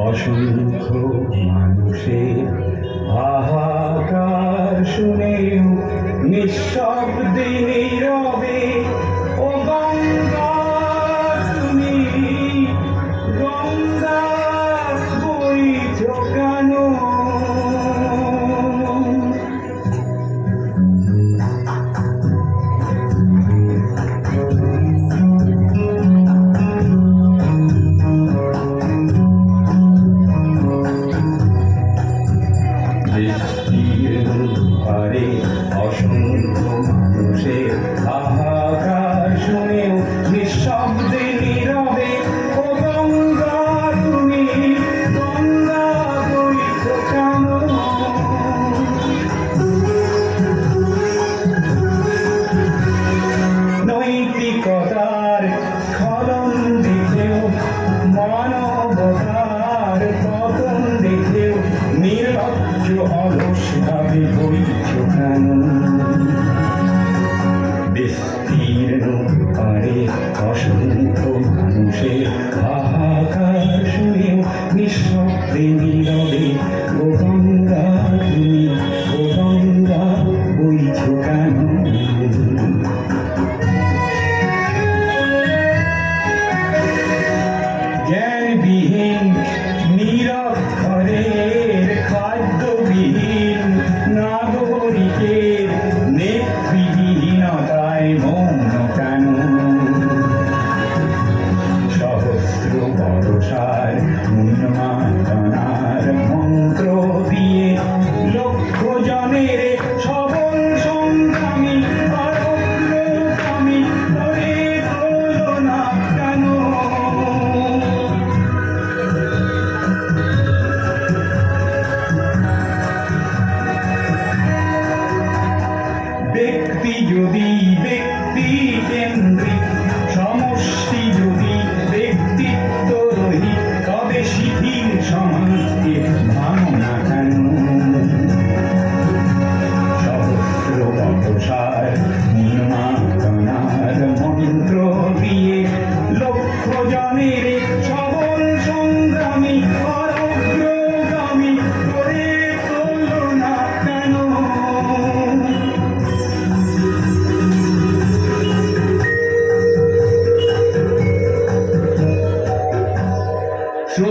অসুখ মানুষে হাহাকার শুনেও নিঃশব্দে নীরবে পথে বইছে কেন বিস্তীর্ণ পারে অসংখ্য जाने रे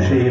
谁